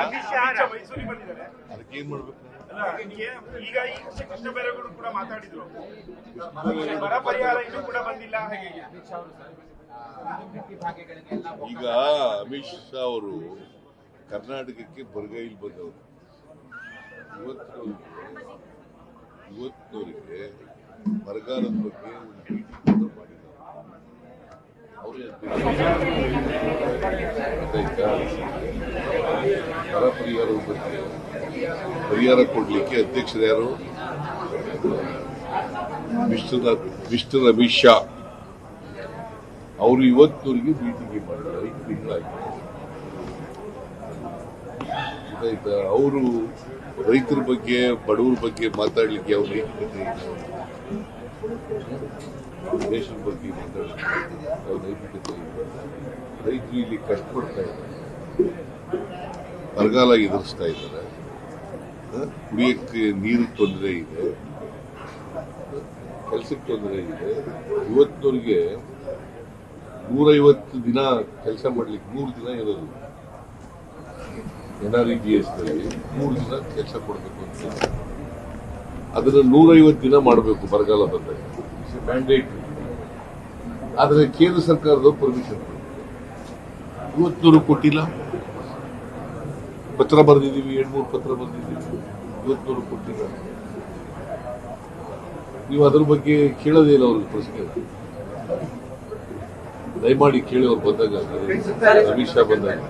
ಅಮಿತ್ ಶಾ ಮೈಸೂರಿಗೆ ಬಂದಿದ್ದಾರೆ. ಅದಕ್ಕೆ ಏನ್ ಮಾಡ್ಬೇಕು ಈಗ ಈ ಕೃಷ್ಣ ಬೈರೇಗೌಡರು ಕೂಡ ಮಾತಾಡಿದ್ರು. ಬರ ಪರಿಹಾರ ಇನ್ನೂ ಕೂಡ ಬಂದಿಲ್ಲ ಹಾಗೆ. ಈಗ ಅಮಿತ್ ಶಾ ಅವರು ಕರ್ನಾಟಕಕ್ಕೆ ಬರಗೈಲಿ ಬಂದವರು. ಇವತ್ತು ಇವತ್ತಿನವರಿಗೆ ಬರಗಾಲದ ಬಗ್ಗೆ ಒಂದು ಮೀಟಿಂಗ್ ಮಾಡಿದ್ದಾರೆ. ಅವರೇ? ಬರ ಪರಿಹಾರ ಬಗ್ಗೆ ಪರಿಹಾರ ಕೊಡಲಿಕ್ಕೆ ಅಧ್ಯಕ್ಷರು ಯಾರು? Mister mister Amit Shah. ಅವರು ಇವತ್ತಿನವರೆಗೆ ಮೀಟಿಂಗ್ ಮಾಡಿದ್ದಾರೆ ಐದು ತಿಂಗಳಾಗಿದೆ ಅವರು ರೈತರ ಬಗ್ಗೆ, ಬಡವರ ಬಗ್ಗೆ ಮಾತಾಡಲಿಕ್ಕೆ ಅವ್ರ ನೈತಿಕತೆ ದೇಶದ ಬಗ್ಗೆ ಮಾತಾಡಲಿಕ್ಕೆ ಅವ್ರ ನೈತಿಕತೆ ರೈತರು ಇಲ್ಲಿ ಕಷ್ಟಪಡ್ತಾ ಇದ್ದಾರೆ. ಬರಗಾಲ ಎದುರಿಸ್ತಾ ಇದ್ದಾರೆ? ಕುಡಿಯಕ್ಕೆ ನೀರು ತೊಂದರೆ ಇದೆ. ಕೆಲಸಕ್ಕೆ ತೊಂದರೆ ಇದೆ. ಇವತ್ತವರಿಗೆ ನೂರೈವತ್ತು ದಿನ ಕೆಲಸ ಮಾಡ್ಲಿಕ್ಕೆ ಮೂರು ದಿನ ಇರೋದು. ಎನ್ ಆರ್ ಇ ಜಿ ಎಸ್ನಲ್ಲಿ ಮೂರು ದಿನ ಕೆಲಸ ಕೊಡಬೇಕು ಅಂತ. ಅದನ್ನ ನೂರೈವತ್ತು ದಿನ ಮಾಡಬೇಕು ಬರಗಾಲ ಬಂದಾಗ. ಮ್ಯಾಂಡೇಟ್ ಆದರೆ ಕೇಂದ್ರ ಸರ್ಕಾರದವ್ರು ಪರ್ಮಿಷನ್ ಇವತ್ತು ಕೊಟ್ಟಿಲ್ಲ. ಪತ್ರ ಬರೆದಿದ್ದೀವಿ, ಎರಡು, ಮೂರು ಪತ್ರ ಬರೆದಿದ್ದೀವಿ. ಇವತ್ತಿನವರು ಕೊಟ್ಟಿದ್ದಾರೆ. ನೀವು ಅದ್ರ ಬಗ್ಗೆ ಕೇಳೋದಿಲ್ಲ ಅವ್ರಿಗೆ ಪ್ರಶ್ನೆ. ದಯಮಾಡಿ ಕೇಳಿ ಅವ್ರು ಬಂದಾಗ ಅಮಿತ್ ಶಾ ಬಂದಾಗ.